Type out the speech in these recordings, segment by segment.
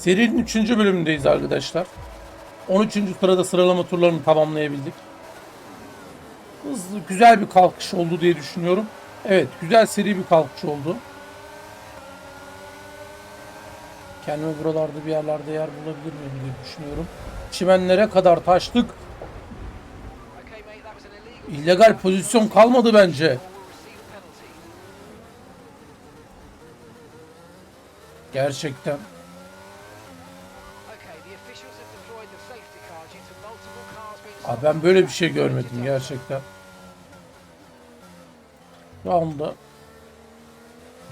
Serinin 3. bölümündeyiz arkadaşlar. 13. sırada sıralama turlarını tamamlayabildik. Hızlı, güzel bir kalkış oldu diye düşünüyorum. Evet, güzel seri bir kalkış oldu. Kendime buralarda bir yerlerde yer bulabilir miyim diye düşünüyorum. Çimenlere kadar taştık. İllegal. Pozisyon kalmadı bence. Gerçekten. Abi ben böyle bir şey görmedim gerçekten. Şu anda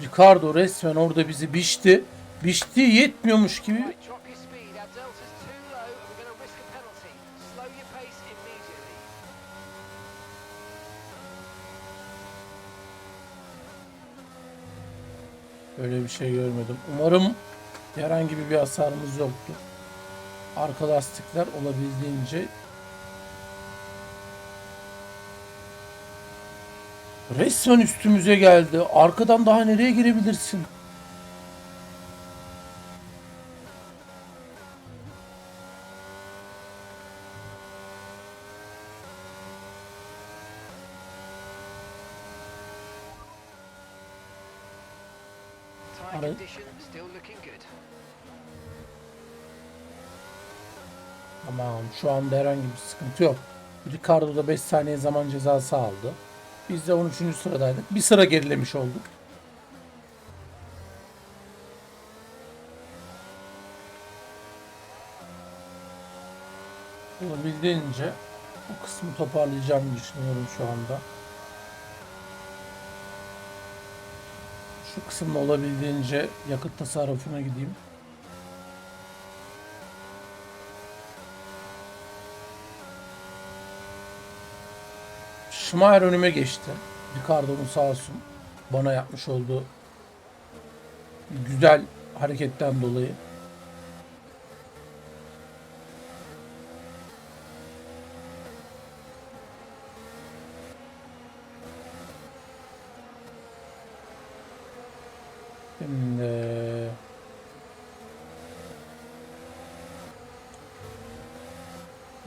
Ricardo resmen orada bizi biçti. Biçti yetmiyormuş gibi Right, drop your speed. Our delta's too low and we're going to risk a penalty. Slow your pace immediately. Öyle bir şey görmedim. Umarım herhangi bir hasarımız yoktu. Arka lastikler olabildiğince resmen üstümüze geldi. Arkadan daha nereye girebilirsin? Good. Tamam şu anda herhangi bir sıkıntı yok. Ricardo da 5 saniye zaman cezası aldı. Biz de 13. sıradaydık. Bir sıra gerilemiş olduk. Olabildiğince bu kısmı toparlayacağımı düşünüyorum şu anda. Şu kısımda olabildiğince yakıt tasarrufuna gideyim. Schumacher önüme geçti. Ricardo'nun sağ olsun bana yapmış olduğu güzel hareketten dolayı. Şimdi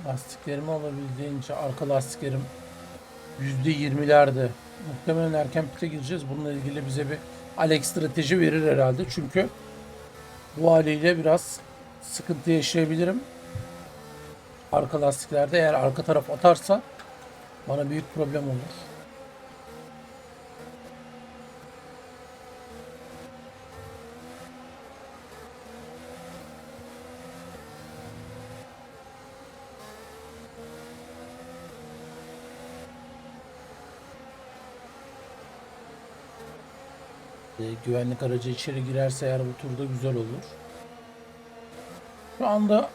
lastiklerimi olabildiğince arka lastiklerim %20'lerde. Muhtemelen erken pite gireceğiz. Bununla ilgili bize bir Alex strateji verir herhalde. Çünkü bu haliyle biraz sıkıntı yaşayabilirim. Arka lastiklerde eğer arka taraf atarsa bana büyük problem olur. E, güvenlik aracı içeri girerse eğer bu turda güzel olur. Şu anda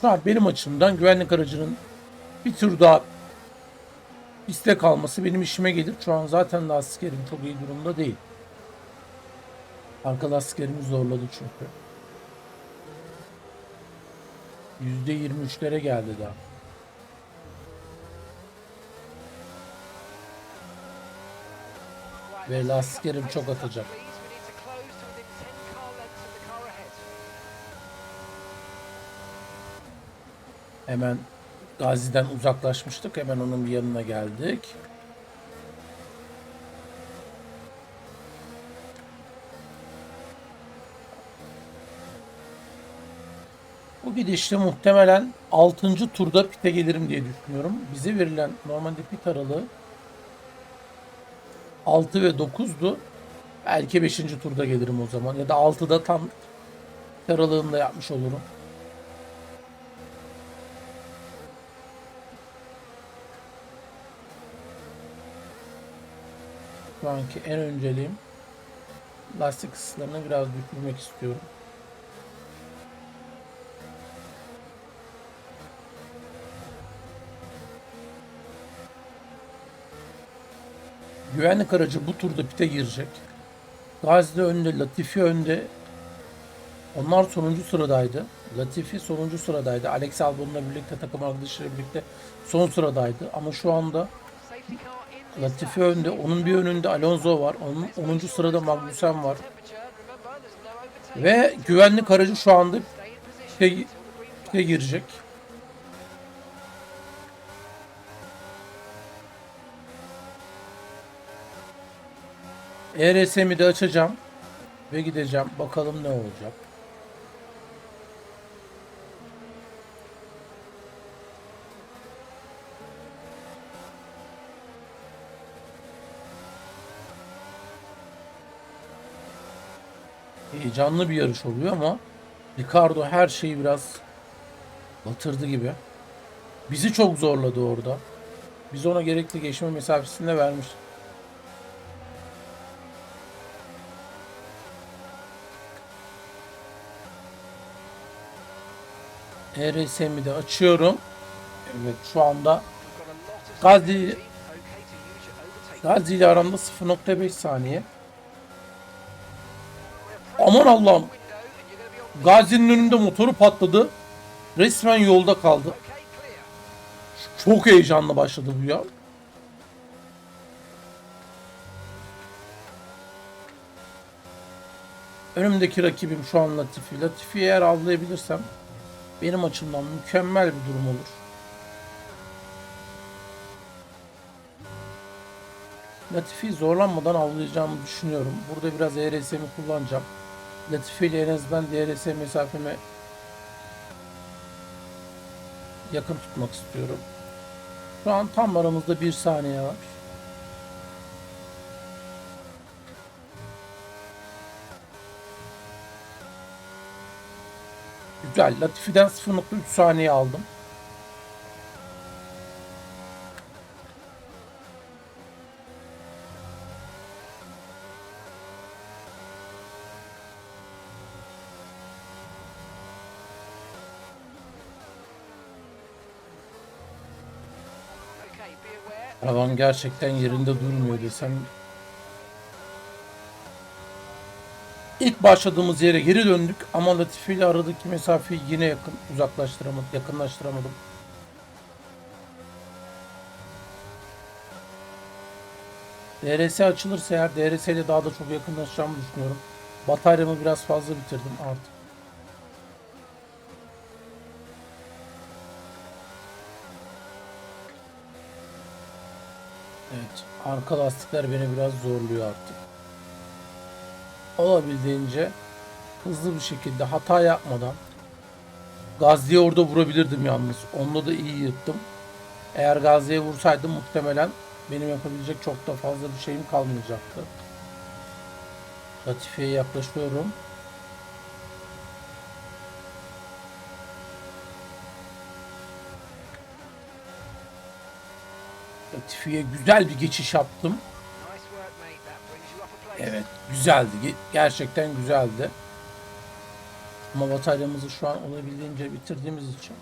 şu an benim açımdan güvenlik aracının bir tur daha piste kalması benim işime gelir. Şu an zaten lastiklerim çok iyi durumda değil. Arka lastiklerimi zorladı çünkü. %23'lere geldi daha. Of the car ahead. Hemen Gazi'den uzaklaşmıştık. Hemen onun yanına geldik. Bu gidişle muhtemelen 6. turda pite gelirim diye düşünüyorum. Bize verilen normalde pit aralığı 6 ve 9'du. Belki 5. turda gelirim o zaman. Ya da 6'da tam aralığında yapmış olurum. Şu anki en önceliğim lastik ısılarını biraz düşürmek istiyorum. Güvenlik aracı bu turda pite girecek. Gazi'de önde, Latifi önde. Onlar sonuncu sıradaydı. Latifi sonuncu sıradaydı. Alex Albon'la birlikte takım arkadaşlarıyla birlikte son sıradaydı. Ama şu anda Latifi önde. Onun bir önünde Alonso var. Onun 10. sırada Magnussen var. Ve güvenlik aracı şu anda pite, pite girecek. ERS'mi de açacağım ve gideceğim. Bakalım ne olacak. Heyecanlı bir yarış oluyor ama Ricardo her şeyi biraz batırdı gibi. Bizi çok zorladı orada. Biz ona gerekli geçme mesafesini de ERS'mi de açıyorum. Evet şu anda Gazi. Gazi ile aramda 0.5 saniye. Aman Allah'ım. Gazi'nin önünde motoru patladı. Resmen yolda kaldı. Çok heyecanlı başladı bu ya. Önümdeki rakibim şu an Latifi. Latifi'yi eğer avlayabilirsem benim açımdan mükemmel bir durum olur. Latifi'yi zorlanmadan avlayacağımı düşünüyorum. Burada biraz ERS'mi kullanacağım. Latifi ile en azından DRS mesafemi yakın tutmak istiyorum. Şu an tam aramızda bir saniye var. Güzel. Latifi'den 0.3 saniye aldım. Araban gerçekten yerinde durmuyor desem. İlk başladığımız yere geri döndük ama Latifi ile aradaki mesafeyi yine yakın uzaklaştıramadım, yakınlaştıramadım. DRS açılırsa eğer DRS ile daha da çok yakınlaşacağımı düşünüyorum. Bataryamı biraz fazla bitirdim artık. Evet, arka lastikler beni biraz zorluyor artık. Olabildiğince hızlı bir şekilde hata yapmadan Gazze'ye orada vurabilirdim yalnız. Onunla da iyi yırttım. Eğer Gazze'ye vursaydım muhtemelen benim yapabilecek çok da fazla bir şeyim kalmayacaktı. Latifi'ye yaklaşıyorum. Latifi'ye güzel bir geçiş yaptım. Güzeldi. Ge- Gerçekten güzeldi. Ama bataryamızı şu an olabildiğince bitirdiğimiz için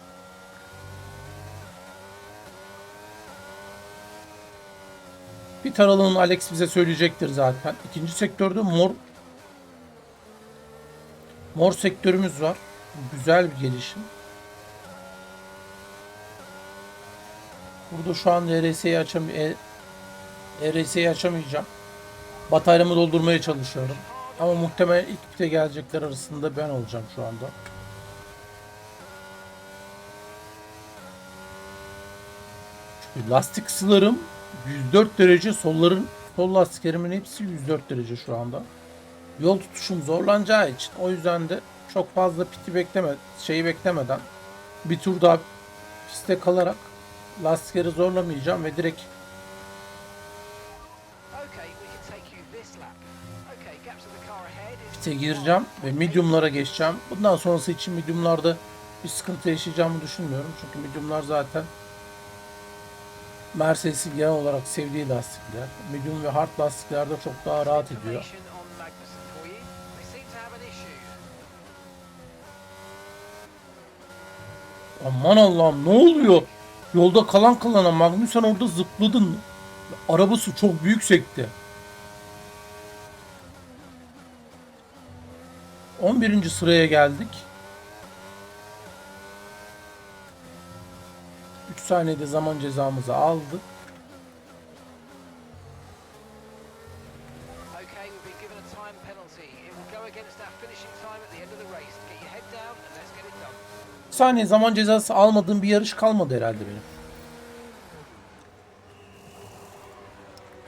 bir taralığını Alex bize söyleyecektir zaten. İkinci sektörde mor mor sektörümüz var. Güzel bir gelişim. Burada şu an RS'yi açam e- RS'yi açamayacağım. Bataryamı doldurmaya çalışıyorum. Ama muhtemelen ilk pite gelecekler arasında ben olacağım şu anda. Çünkü lastik sılarım 104 derece solların sol lastiklerimin hepsi 104 derece şu anda. Yol tutuşum zorlanacağı için o yüzden de çok fazla piti bekleme şeyi beklemeden bir tur daha piste kalarak lastikleri zorlamayacağım ve direkt pite gireceğim ve mediumlara geçeceğim. Bundan sonrası için mediumlarda bir sıkıntı yaşayacağımı düşünmüyorum. Çünkü mediumlar zaten Mercedes'in genel olarak sevdiği lastikler. Medium ve hard lastiklerde çok daha rahat ediyor. Aman Allah'ım ne oluyor? Yolda kalan kalana Magnussen orada zıpladın. Arabası çok büyük sekti. 11. sıraya geldik. 3 saniyede zaman cezamızı aldık. Saniye zaman cezası almadığım bir yarış kalmadı herhalde benim.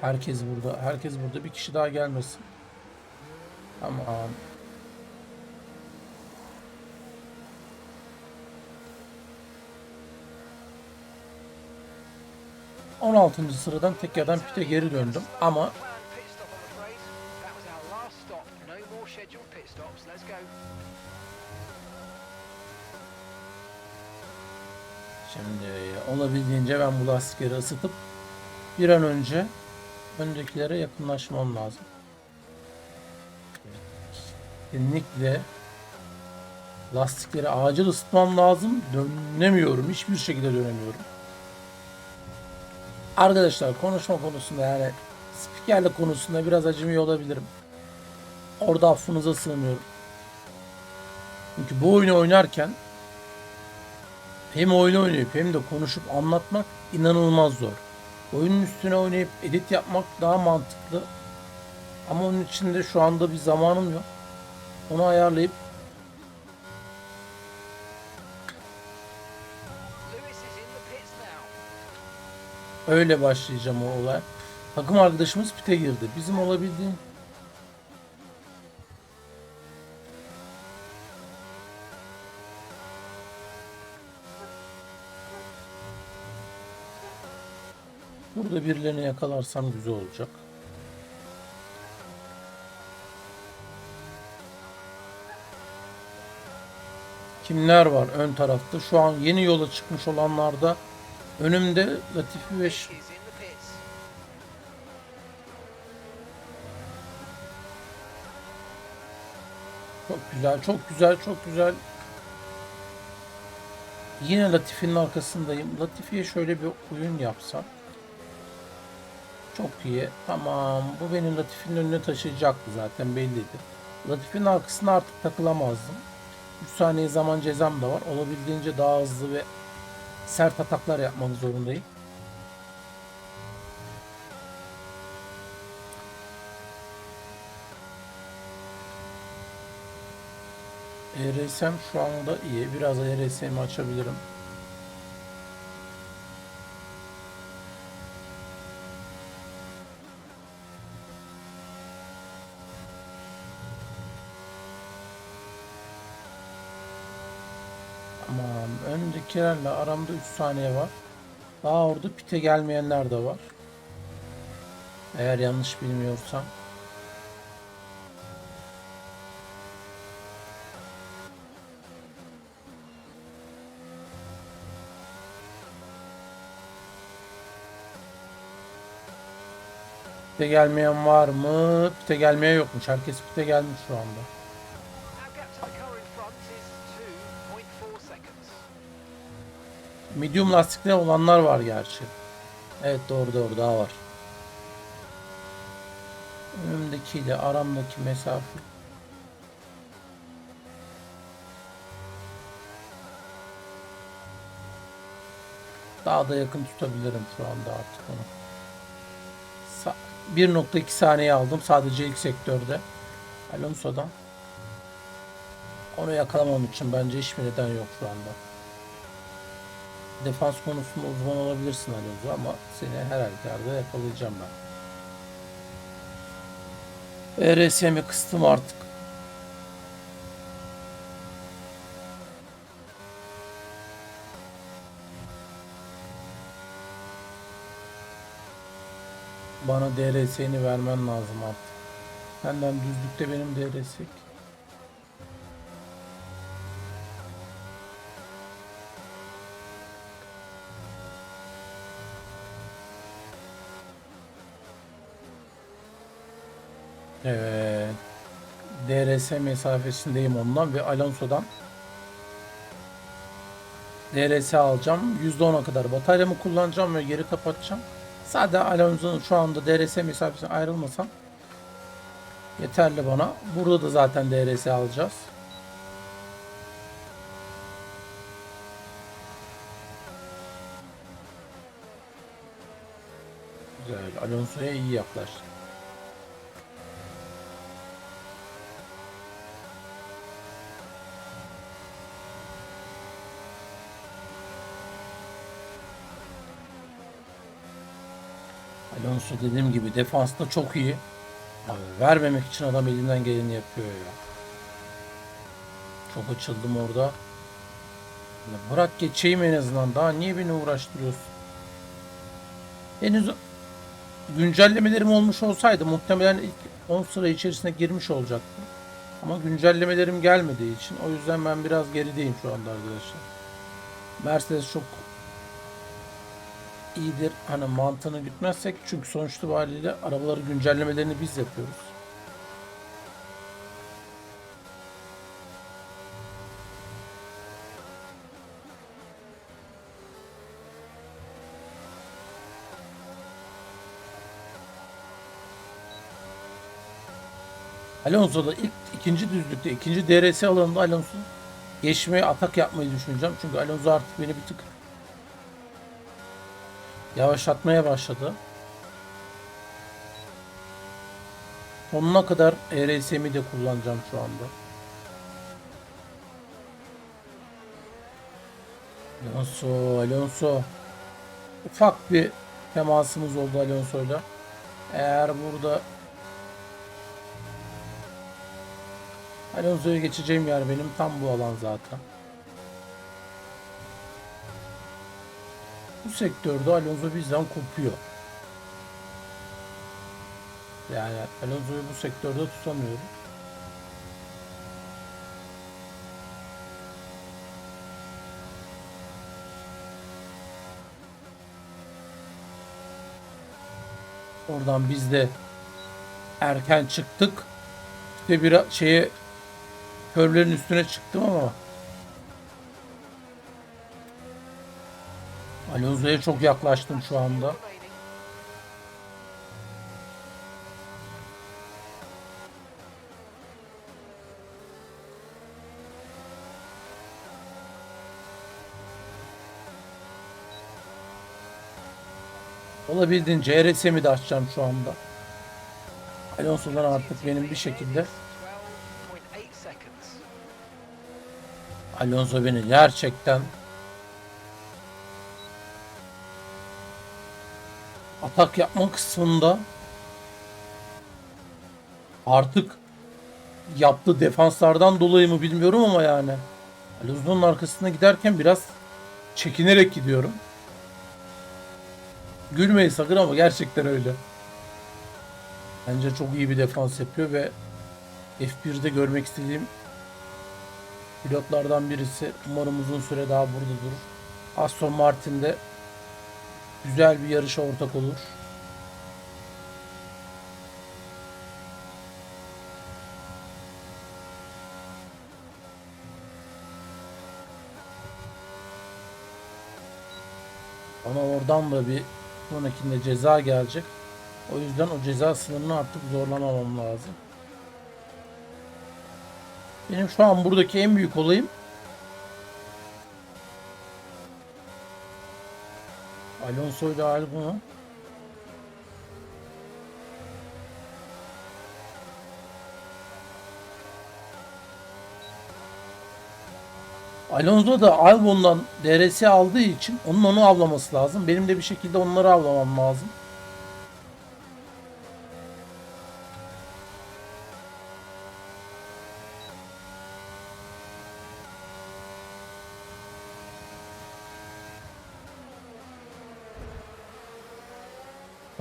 Herkes burada. Herkes burada. Bir kişi daha gelmesin. Tamam. On altıncı sıradan tekrardan pite geri döndüm ama. Şimdi olabildiğince ben bu lastikleri ısıtıp bir an önce öndekilere yakınlaşmam lazım. Kesinlikle lastikleri acil ısıtmam lazım. Dönemiyorum. Hiçbir şekilde dönemiyorum. Arkadaşlar konuşma konusunda yani spikerlik konusunda biraz acemi olabilirim. Orada affınıza sığınıyorum. Çünkü bu oyunu oynarken hem oyunu oynayıp hem de konuşup anlatmak inanılmaz zor. Oyunun üstüne oynayıp edit yapmak daha mantıklı. Ama onun için de şu anda bir zamanım yok. Onu ayarlayıp öyle başlayacağım o olay. Takım arkadaşımız pite girdi. Bizim olabildiğin Burada birilerini yakalarsam güzel olacak. Kimler var ön tarafta? Şu an yeni yola çıkmış olanlarda önümde Latifi ve. Çok güzel, çok güzel, çok güzel. Yine Latifi'nin arkasındayım. Latifi'ye şöyle bir oyun yapsam. Çok iyi. Tamam. Bu benim Latifi'nin önüne taşıyacaktı zaten belliydi. Latifi'nin arkasına artık takılamazdım. 3 saniye zaman cezam da var. Olabildiğince daha hızlı ve sert ataklar yapmak zorundayım. ERSM şu anda iyi. Biraz ERSM'i açabilirim. Tamam. Öndekilerle aramda 3 saniye var. Daha orada pite gelmeyenler de var. Eğer yanlış bilmiyorsam. Pite gelmeyen var mı? Pite gelmeyen yokmuş. Herkes pite gelmiş şu anda. Medium lastikli olanlar var gerçi. Evet doğru doğru daha var. Önümdekiyle aramdaki mesafe. Daha da yakın tutabilirim şu anda artık onu. Sa- 1.2 saniye aldım sadece ilk sektörde. Alonso'dan. Onu yakalamam için bence hiçbir neden yok şu anda defans konusunda uzman olabilirsin Alonso ama seni her halükarda yakalayacağım ben. ERS'mi kıstım artık. Bana DRS'ni vermen lazım artık. Senden düzlükte benim DRS. Evet. DRS mesafesindeyim ondan ve Alonso'dan DRS alacağım. %10'a kadar bataryamı kullanacağım ve geri kapatacağım. Sadece Alonso'nun şu anda DRS mesafesine ayrılmasam yeterli bana. Burada da zaten DRS alacağız. Güzel. Alonso'ya iyi yaklaştık. Alonso dediğim gibi defansta çok iyi. Abi vermemek için adam elinden geleni yapıyor ya. Çok açıldım orada. Ya bırak geçeyim en azından. Daha niye beni uğraştırıyorsun? Henüz güncellemelerim olmuş olsaydı muhtemelen ilk 10 sıra içerisine girmiş olacaktım. Ama güncellemelerim gelmediği için o yüzden ben biraz gerideyim şu anda arkadaşlar. Mercedes çok iyidir. Hani mantığını gütmezsek çünkü sonuçta haliyle arabaları güncellemelerini biz yapıyoruz. Alonso'da ilk ikinci düzlükte ikinci DRS alanında Alonso geçmeye atak yapmayı düşüneceğim. Çünkü Alonso artık beni bir tık yavaşlatmaya başladı. Sonuna kadar ERS'mi de kullanacağım şu anda. Alonso, Alonso. Ufak bir temasımız oldu Alonso'yla. Eğer burada Alonso'ya geçeceğim yer benim tam bu alan zaten. Bu sektörde Alonso bizden kopuyor. Yani Alonso'yu bu sektörde tutamıyorum. Oradan biz de erken çıktık. İşte bir şeye körlerin üstüne çıktım ama Alonso'ya çok yaklaştım şu anda. Olabildiğince RSM'i de açacağım şu anda. Alonso'dan artık benim bir şekilde 12.8 seconds. Alonso beni gerçekten atak yapma kısmında artık yaptığı defanslardan dolayı mı bilmiyorum ama yani Alonso'nun arkasına giderken biraz çekinerek gidiyorum. Gülmeyin sakın ama gerçekten öyle. Bence çok iyi bir defans yapıyor ve F1'de görmek istediğim pilotlardan birisi. Umarım uzun süre daha burada durur. Aston Martin de güzel bir yarışa ortak olur. Ama oradan da bir sonrakinde ceza gelecek. O yüzden o ceza sınırını artık zorlamamam lazım. Benim şu an buradaki en büyük olayım Alonso ile Albon'u Alonso da Albon'dan DRS aldığı için onun onu avlaması lazım. Benim de bir şekilde onları avlamam lazım.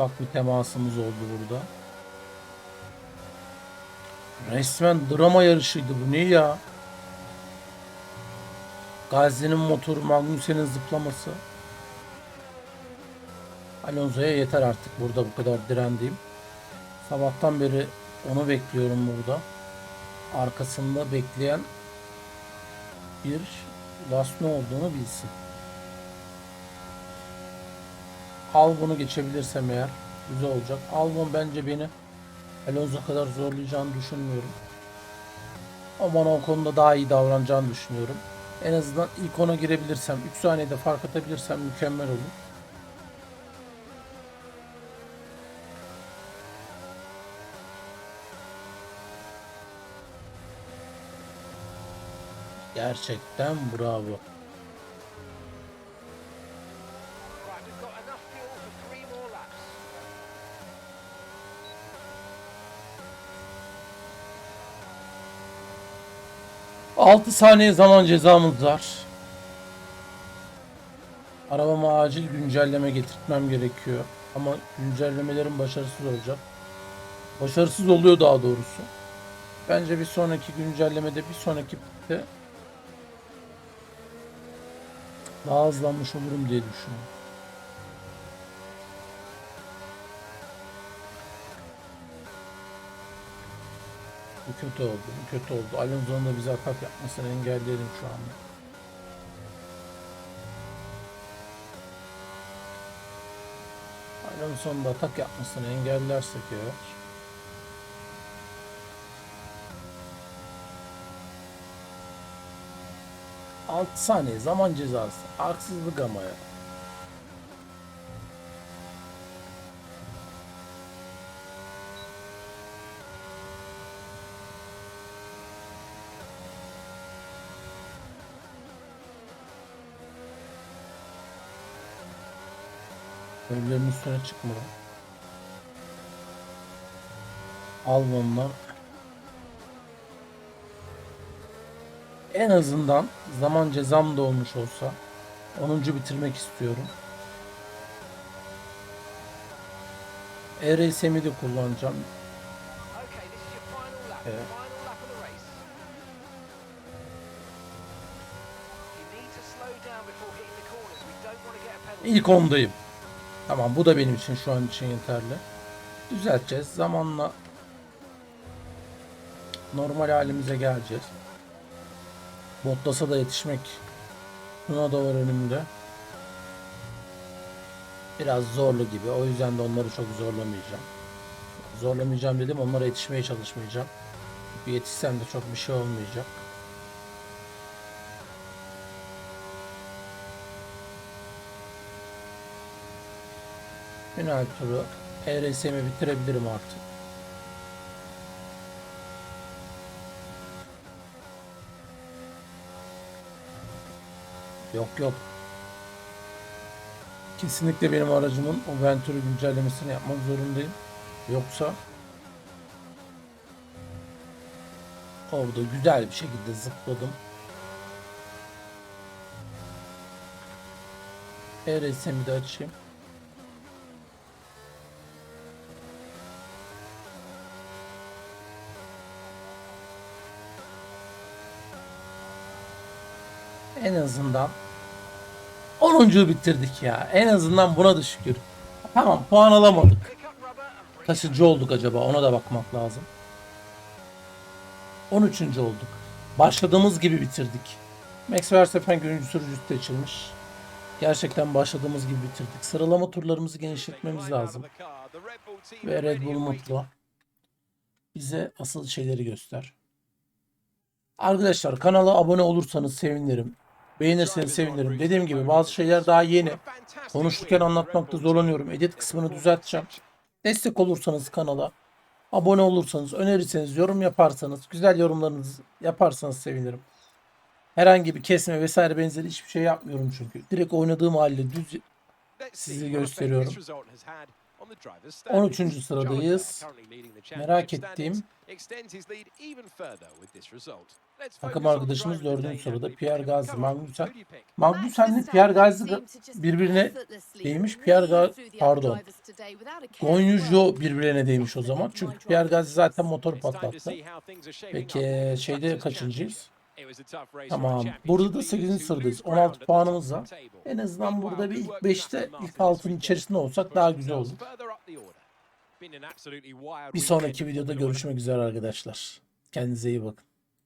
Bak bir temasımız oldu burada. Resmen drama yarışıydı bu ne ya? Gazi'nin motoru, Magnussen'in zıplaması. Alonso'ya yeter artık burada bu kadar direndiğim. Sabahtan beri onu bekliyorum burada. Arkasında bekleyen bir last olduğunu bilsin. Albon'u geçebilirsem eğer güzel olacak. Albon bence beni Alonso kadar zorlayacağını düşünmüyorum. Ama bana o konuda daha iyi davranacağını düşünüyorum. En azından ilk ona girebilirsem, 3 saniyede fark atabilirsem mükemmel olur. Gerçekten bravo. 6 saniye zaman cezamız var. Arabama acil güncelleme getirtmem gerekiyor. Ama güncellemelerin başarısız olacak. Başarısız oluyor daha doğrusu. Bence bir sonraki güncellemede bir sonraki de daha hızlanmış olurum diye düşünüyorum. Bu kötü oldu, kötü oldu. Alonso'nun da bize atak yapmasını engelleyelim şu anda. Alonso'nun da atak yapmasını engellersek eğer Altı saniye zaman cezası. Haksızlık ama ya. Önlerin üstüne çıkma. Al bundan. En azından zaman cezam da olmuş olsa 10. bitirmek istiyorum. ERS'mi de kullanacağım. Penalty. İlk ondayım. Tamam bu da benim için şu an için yeterli. Düzelteceğiz. Zamanla normal halimize geleceğiz. Bottas'a da yetişmek buna da var önümde. Biraz zorlu gibi. O yüzden de onları çok zorlamayacağım. Zorlamayacağım dedim. Onlara yetişmeye çalışmayacağım. Bir yetişsem de çok bir şey olmayacak. Final turu ERS'mi bitirebilirim artık. Yok yok. Kesinlikle benim aracımın o Venturi güncellemesini yapmak zorundayım. Yoksa orada güzel bir şekilde zıpladım. ERS'mi de açayım. En azından 10. bitirdik ya. En azından buna da şükür. Tamam puan alamadık. Kaçıncı olduk acaba ona da bakmak lazım. 13. olduk. Başladığımız gibi bitirdik. Max Verstappen birinci sürücü seçilmiş. Gerçekten başladığımız gibi bitirdik. Sıralama turlarımızı genişletmemiz lazım. Ve Red Bull mutlu. Bize asıl şeyleri göster. Arkadaşlar kanala abone olursanız sevinirim. Beğenirseniz sevinirim. Dediğim gibi bazı şeyler daha yeni. Konuşurken anlatmakta zorlanıyorum. Edit kısmını düzelteceğim. Destek olursanız kanala, abone olursanız, önerirseniz, yorum yaparsanız, güzel yorumlarınızı yaparsanız sevinirim. Herhangi bir kesme vesaire benzeri hiçbir şey yapmıyorum çünkü. Direkt oynadığım halde düz sizi gösteriyorum. 13. sıradayız. Merak ettiğim takım arkadaşımız 4. sırada Pierre Gasly, Magnussen. Magnussen. Magnussen'le Pierre Gasly birbirine değmiş. Pierre Ga- pardon. Gonyujo birbirine değmiş o zaman. Çünkü Pierre Gasly zaten motor patlattı. Peki şeyde kaçıncıyız? Tamam. Burada da 8. sıradayız. 16 puanımız var. En azından burada bir ilk 5'te ilk 6'nın içerisinde olsak daha güzel olur. Bir sonraki videoda görüşmek üzere arkadaşlar. Kendinize iyi bakın.